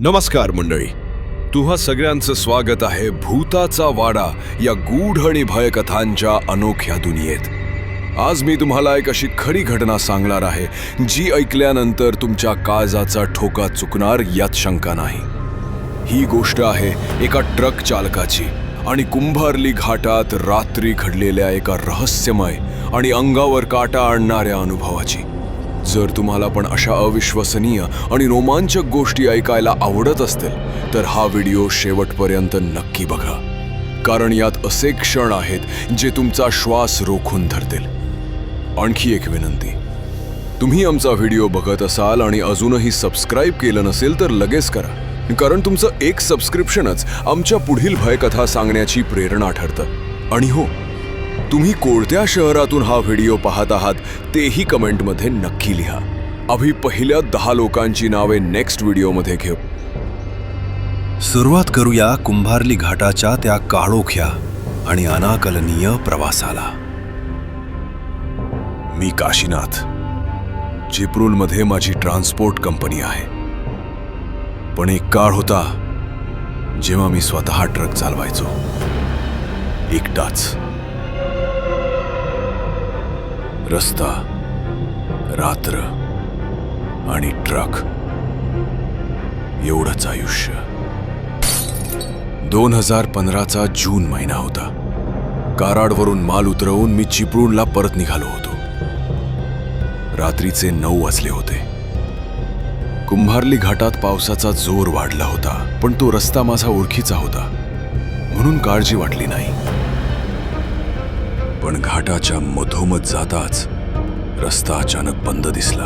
नमस्कार मंडळी. तुम्हा सगळ्यांचं स्वागत आहे भूताचा वाडा या गूढ आणि भयकथांच्या अनोख्या दुनियेत. आज मी तुम्हाला एक अशी खरी घटना सांगणार आहे जी ऐकल्यानंतर तुमच्या काळजाचा ठोका चुकणार यात शंका नाही. ही गोष्ट आहे एका ट्रक चालकाची आणि कुंभारली घाटात रात्री घडलेल्या एका रहस्यमय आणि अंगावर काटा आणणाऱ्या अनुभवाची. जर तुम्हाला पण अशा अविश्वसनीय आणि रोमांचक गोष्टी ऐकायला आवडत असतील तर हा व्हिडिओ शेवटपर्यंत नक्की बघा. कारण यात असे क्षण आहेत जे तुमचा श्वास रोखून धरतील. आणखी एक विनंती. तुम्ही आमचा व्हिडिओ बघत असाल आणि अजूनही सबस्क्राईब केलं नसेल तर लगेच करा. कारण तुमचं एक सबस्क्रिप्शनच आमच्या पुढील भयकथा सांगण्याची प्रेरणा ठरतं. आणि हो तुम्ही कोणत्या शहरातून हा व्हिडिओ पाहत आहात तेही कमेंटमध्ये नक्की लिहा. आम्ही पहिल्या दहा लोकांची नावे नेक्स्ट व्हिडिओमध्ये घेऊ. सुरुवात करूया कुंभारली घाटाच्या त्या काळोख्या आणि अनाकलनीय प्रवासाला. मी काशीनाथ चिपळूणमध्ये माझी ट्रान्सपोर्ट कंपनी आहे. पण एक काळ होता जेव्हा मी स्वतः ट्रक चालवायचो. एकटाच. रस्ता रात्र आणि ट्रक. एवढंच आयुष्य. दोन हजार पंधराचा जून महिना होता. काराडवरून माल उतरवून मी चिपळूणला परत निघालो होतो. रात्रीचे नऊ वाजले होते. कुंभारली घाटात पावसाचा जोर वाढला होता पण तो रस्ता माझा ओळखीचा होता. म्हणून काळजी वाटली नाही. पण घाटाच्या मधोमध जाताच रस्ता अचानक बंद दिसला.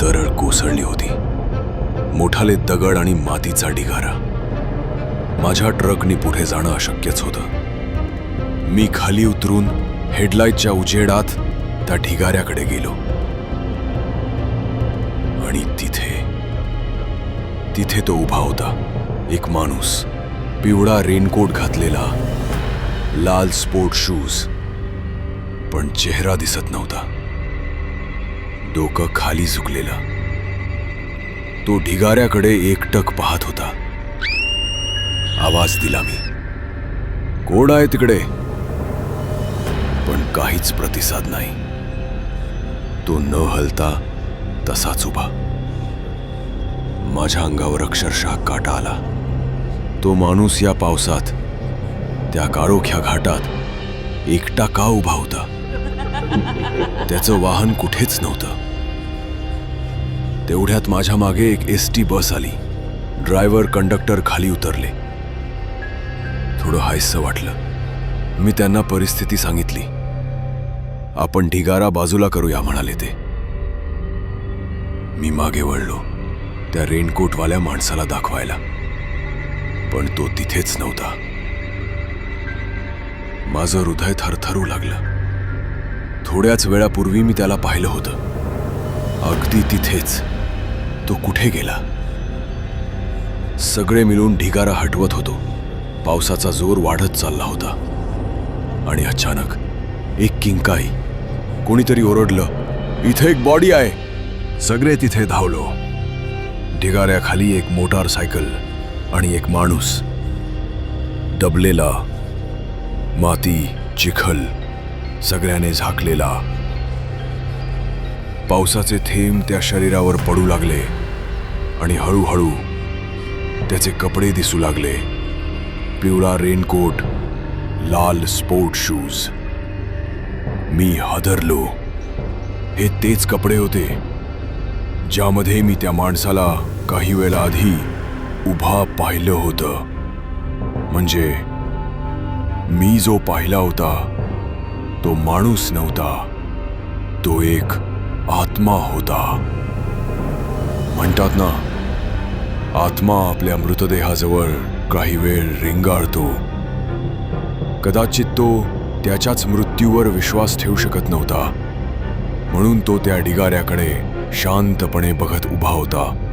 दरड कोसळली होती. मोठाले दगड आणि मातीचा ढिगारा. माझ्या ट्रकनी पुढे जाणं अशक्यच होतं. मी खाली उतरून हेडलाईटच्या उजेडात त्या ढिगाऱ्याकडे गेलो. आणि तिथे तिथे तो उभा होता. एक माणूस पिवळा रेनकोट घातलेला लाल स्पोर्ट शूज. पण चेहरा दिसत नव्हता. डोकं खाली झुकलेलं. तो ढिगाऱ्याकडे एकटक पाहत होता. आवाज दिला मी. कोण आहे तिकडे? पण काहीच प्रतिसाद नाही. तो न हलता तसाच उभा. माझ्या अंगावर अक्षरशः काटा आला. तो माणूस या पावसात त्या काळोख्या घाटात एकटा का उभा होता? त्याचं वाहन कुठेच नव्हतं. तेवढ्यात माझ्या मागे एक एस टी बस आली. ड्रायव्हर कंडक्टर खाली उतरले. थोडं हायसं वाटलं. मी त्यांना परिस्थिती सांगितली. आपण ढिगारा बाजूला करूया म्हणाले ते. मी मागे वळलो त्या रेनकोटवाल्या माणसाला दाखवायला. पण तो तिथेच नव्हता. माझं हृदय थरथरू लागलं. थोड्याच वेळापूर्वी मी त्याला पाहिलं होतं. अगदी तिथेच. तो कुठे गेला? सगळे मिळून ढिगारा हटवत होतो. पावसाचा जोर वाढत चालला होता. आणि अचानक एक किंकाई कोणीतरी ओरडलं इथे एक बॉडी आहे. सगळे तिथे धावलो. ढिगाऱ्याखाली एक मोटारसायकल आणि एक माणूस. दबलेला माती चिखल सगळ्याने झाकलेला. पावसाचे थेंब त्या शरीरावर पडू लागले आणि हळूहळू त्याचे कपडे दिसू लागले. पिवळा रेनकोट लाल स्पोर्ट शूज. मी हादरलो. हे तेच कपडे होते ज्यामध्ये मी त्या माणसाला काही वेळा आधी उभा पाहिलं होतं. म्हणजे मी जो पाहिला होता तो माणूस नव्हता. तो एक आत्मा होता. म्हणतात ना आत्मा आपल्या मृतदेहाजवळ काही वेळ रिंगाळतो. कदाचित तो त्याच्याच मृत्यूवर विश्वास ठेवू शकत नव्हता. म्हणून तो त्या ढिगाऱ्याकडे शांतपणे बघत उभा होता.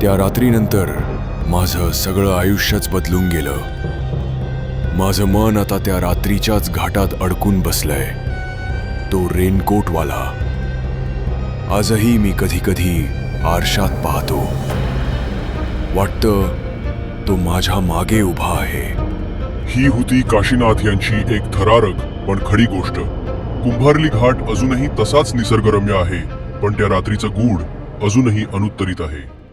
त्या रात्रीनंतर माझं सगळं आयुष्यच बदलून गेलं. माझं मन आता त्या रात्रीच्याच घाटात अडकून बसलंय. तो रेनकोटवाला. आजही मी कधी कधी आरशात पाहतो. वाटतं तो माझ्या मागे उभा आहे. ही होती काशीनाथ यांची एक थरारक पण खरी गोष्ट. कुंभारली घाट अजूनही तसाच निसर्गरम्य आहे पण त्या रात्रीचं गूढ अजूनही अनुत्तरित आहे.